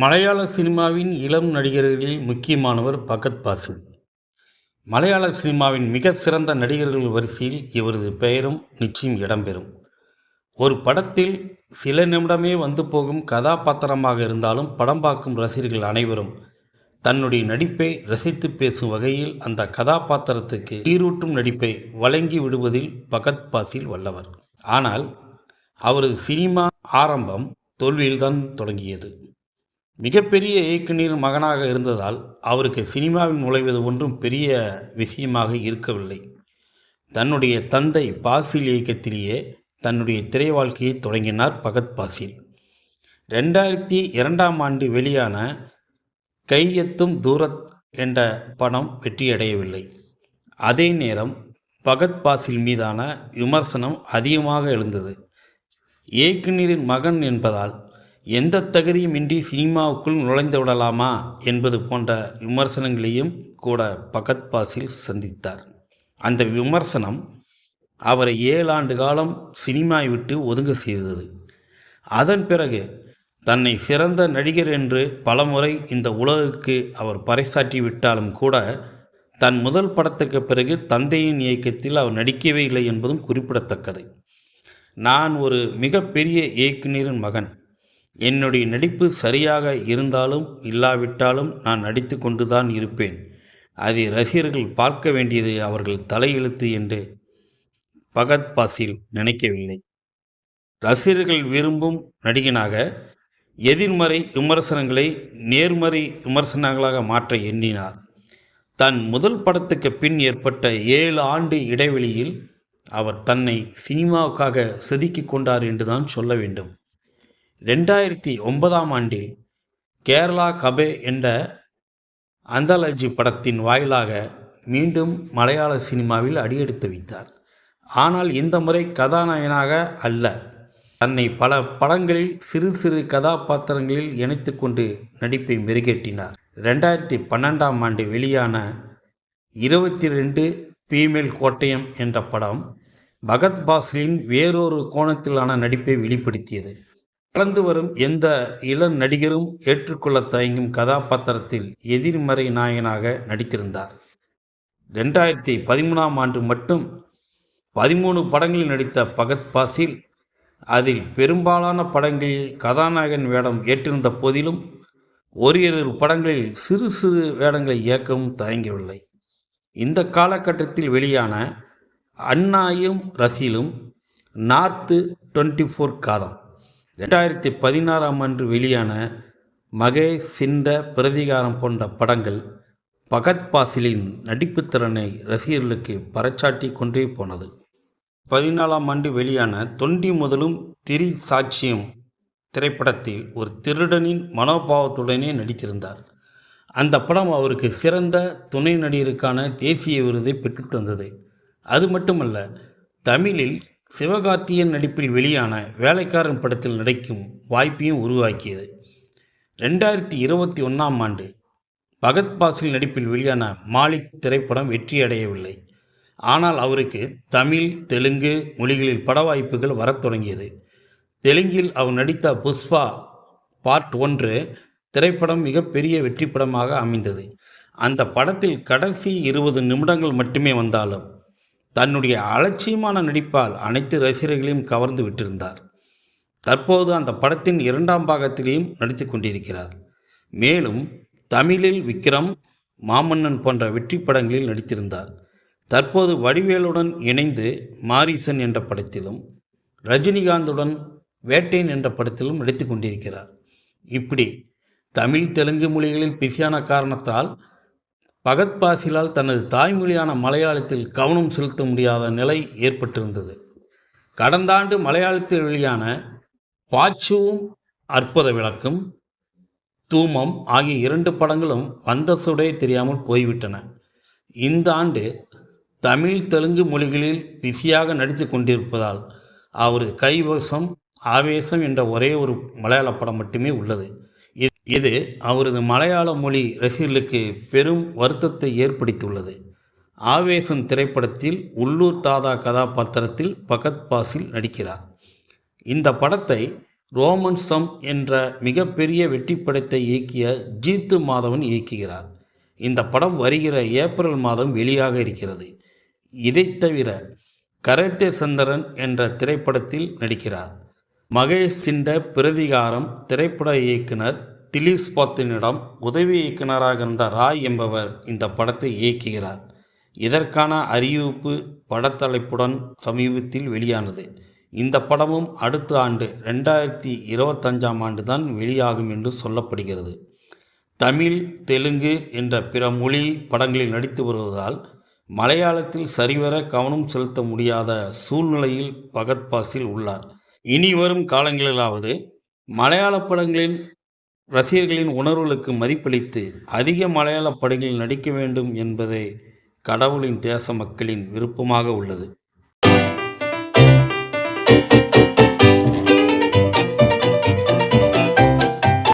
மலையாள சினிமாவின் இளம் நடிகர்களில் முக்கியமானவர் பகத் பாசு மலையாள சினிமாவின் மிக சிறந்த நடிகர்கள் வரிசையில் இவரது பெயரும் நிச்சயம் இடம்பெறும். ஒரு படத்தில் சில நிமிடமே வந்து போகும் கதாபாத்திரமாக இருந்தாலும் படம் பார்க்கும் ரசிகர்கள் அனைவரும் தன்னுடைய நடிப்பை ரசித்து பேசும் வகையில் அந்த கதாபாத்திரத்துக்கு ஈரூட்டும் நடிப்பை வழங்கி விடுவதில் பகத் பாசில் வல்லவர். ஆனால் அவரது சினிமா ஆரம்பம் தோல்வியில்தான் தொடங்கியது. மிகப்பெரிய இயக்குநரின் மகனாக இருந்ததால் அவருக்கு சினிமாவில் நுழைவது ஒன்றும் பெரிய விஷயமாக இருக்கவில்லை. தன்னுடைய தந்தை பாசில் இயக்கத்திலேயே தன்னுடைய திரை வாழ்க்கையை தொடங்கினார் பகத் பாசில். ரெண்டாயிரத்தி இரண்டாம் ஆண்டு வெளியான கையெத்தும் தூரத் என்ற படம் வெற்றியடையவில்லை. அதே நேரம் பகத் பாசில் மீதான விமர்சனம் அதிகமாக எழுந்தது. இயக்குநரின் மகன் என்பதால் எந்த தகுதியும் இன்றி சினிமாவுக்குள் நுழைந்து விடலாமா என்பது போன்ற விமர்சனங்களையும் கூட பகத் பாசில் சந்தித்தார். அந்த விமர்சனம் அவரை ஏழு ஆண்டு காலம் சினிமாவை விட்டு ஒதுங்க செய்தது. அதன் பிறகு தன்னை சிறந்த நடிகர் என்று பலமுறை இந்த உலகுக்கு அவர் பறைசாற்றி விட்டாலும் கூட தன் முதல் படத்துக்கு பிறகு தந்தையின் இயக்கத்தில் அவர் நடிக்கவே இல்லை என்பதும் குறிப்பிடத்தக்கது. நான் ஒரு மிகப்பெரிய இயக்குநரின் மகன். என்னுடைய நடிப்பு சரியாக இருந்தாலும் இல்லாவிட்டாலும் நான் நடித்து கொண்டுதான் இருப்பேன். அதை ரசிகர்கள் பார்க்க வேண்டியது அவர்கள் தலையெழுத்து என்று பகத் பாசில் நினைக்கவில்லை. ரசிகர்கள் விரும்பும் நடிகனாக எதிர்மறை விமர்சனங்களை நேர்மறை விமர்சனங்களாக மாற்ற எண்ணினார். தன் முதல் படத்துக்கு பின் ஏற்பட்ட ஏழு ஆண்டு இடைவெளியில் அவர் தன்னை சினிமாவுக்காக செதுக்கிக் கொண்டார் என்றுதான் சொல்ல வேண்டும். ரெண்டாயிரத்தி ஒன்பதாம் ஆண்டில் கேரளா கபே என்ற அந்தாலஜி படத்தின் வாயிலாக மீண்டும் மலையாள சினிமாவில் அடியெடுத்து வைத்தார். ஆனால் இந்த முறை கதாநாயகனாக அல்ல. தன்னை பல படங்களில் சிறு சிறு கதாபாத்திரங்களில் இணைத்து கொண்டு நடிப்பை மெருகேற்றினார். ரெண்டாயிரத்தி பன்னெண்டாம் ஆண்டு வெளியான இருபத்தி ரெண்டு பீமேல் கோட்டயம் என்ற படம் பகத் பாஸ்லின் வேறொரு கோணத்திலான நடிப்பை வெளிப்படுத்தியது. வளர்ந்து வரும் எந்த இளம் நடிகரும் ஏற்றுக்கொள்ள தயங்கும் கதாபாத்திரத்தில் எதிர்மறை நாயகனாக நடித்திருந்தார். ரெண்டாயிரத்தி பதிமூணாம் ஆண்டு மட்டும் பதிமூணு படங்களில் நடித்த பகத் பாசில் அதில் பெரும்பாலான படங்களில் கதாநாயகன் வேடம் ஏற்றிருந்த போதிலும் ஒரு இரு படங்களில் சிறு சிறு வேடங்களை இயக்கவும் தயங்கவில்லை. இந்த காலகட்டத்தில் வெளியான அண்ணாயும் ரசிலும் நார்த்து டுவெண்ட்டி ஃபோர் காதம். ரெண்டாயிரத்தி பதினாறாம் ஆண்டு வெளியான மகேஷ் சிண்ட பிரதிகாரம் போன்ற படங்கள் பகத் பாசிலின் நடிப்புத் திறனை ரசிகர்களுக்கு பறைச்சாட்டி கொண்டே போனது. பதினாலாம் ஆண்டு வெளியான தொண்டி முதலும் திரி சாட்சியம் திரைப்படத்தில் ஒரு திருடனின் மனோபாவத்துடனே நடித்திருந்தார். அந்த படம் அவருக்கு சிறந்த துணை நடிகருக்கான தேசிய விருதை பெற்றுட்டு வந்தது அது மட்டுமல்ல தமிழில் சிவகார்த்தியன் நடிப்பில் வெளியான வேலைக்காரன் படத்தில் நடிக்கும் வாய்ப்பையும் உருவாக்கியது. ரெண்டாயிரத்தி இருபத்தி ஒன்றாம் ஆண்டு பகத் பாசில் நடிப்பில் வெளியான மாலிக் திரைப்படம் வெற்றியடையவில்லை. ஆனால் அவருக்கு தமிழ் தெலுங்கு மொழிகளில் பட வாய்ப்புகள் வரத் தொடங்கியது. தெலுங்கில் அவர் நடித்த புஷ்பா பார்ட் ஒன்று திரைப்படம் மிகப்பெரிய வெற்றி படமாக அமைந்தது. அந்த படத்தில் கடைசி இருபது நிமிடங்கள் மட்டுமே வந்தாலும் தன்னுடைய அலட்சியமான நடிப்பால் அனைத்து ரசிகர்களையும் கவர்ந்து விட்டிருந்தார். தற்போது அந்த படத்தின் இரண்டாம் பாகத்திலையும் நடித்து கொண்டிருக்கிறார். மேலும் தமிழில் விக்ரம் மாமன்னன் போன்ற வெற்றி படங்களில் நடித்திருந்தார். தற்போது வடிவேலுடன் இணைந்து மாரிசன் என்ற படத்திலும் ரஜினிகாந்துடன் வேட்டையன் என்ற படத்திலும் நடித்து கொண்டிருக்கிறார். இப்படி தமிழ் தெலுங்கு மொழிகளில் பிஸியான காரணத்தால் பகத் பாசிலால் தனது தாய்மொழியான மலையாளத்தில் கவனம் செலுத்த முடியாத நிலை ஏற்பட்டிருந்தது. கடந்த ஆண்டு மலையாளத்தில் வெளியான பாச்சுவும் அற்புத விளக்கும் தூமம் ஆகிய இரண்டு படங்களும் வந்த சுடே தெரியாமல் போய்விட்டன. இந்த ஆண்டு தமிழ் தெலுங்கு மொழிகளில் பிஸியாக நடித்து கொண்டிருப்பதால் அவரது கைவசம் ஆவேசம் என்ற ஒரே ஒரு மலையாள படம் மட்டுமே உள்ளது. இது அவரது மலையாள மொழி ரசிகர்களுக்கு பெரும் வருத்தத்தை ஏற்படுத்தியுள்ளது. ஆவேசம் திரைப்படத்தில் உள்ளூர் தாதா கதாபாத்திரத்தில் பகத் பாசில் நடிக்கிறார். இந்த படத்தை ரோமன் சம் என்ற மிகப்பெரிய வெற்றிப்படத்தை இயக்கிய ஜீத்து மாதவன் இயக்குகிறார். இந்த படம் வருகிற ஏப்ரல் மாதம் வெளியாக இருக்கிறது. இதைத் தவிர கரத்தே சந்திரன் என்ற திரைப்படத்தில் நடிக்கிறார். மகேஷ் சிண்ட பிரதிகாரம் திரைப்பட இயக்குனர் திலீஸ் பாத்தினிடம் உதவி இயக்குனராக இருந்த ராய் என்பவர் இந்த படத்தை இயக்குகிறார். இதற்கான அறிவிப்பு படத்தலைப்புடன் சமீபத்தில் வெளியானது. இந்த படமும் அடுத்த ஆண்டு ரெண்டாயிரத்தி இருபத்தஞ்சாம் ஆண்டு தான் வெளியாகும் என்று சொல்லப்படுகிறது. தமிழ் தெலுங்கு என்ற பிற மொழி படங்களில் நடித்து வருவதால் மலையாளத்தில் சரிவர கவனம் செலுத்த முடியாத சூழ்நிலையில் பகத்பாசில் உள்ளார். இனி வரும் காலங்களிலாவது மலையாள படங்களின் ரசிகர்களின் உணர்வுகளுக்கு மதிப்பளித்து அதிக மலையாள படங்களில் நடிக்க வேண்டும் என்பதே கடவுளின் தேச மக்களின் விருப்பமாக உள்ளது.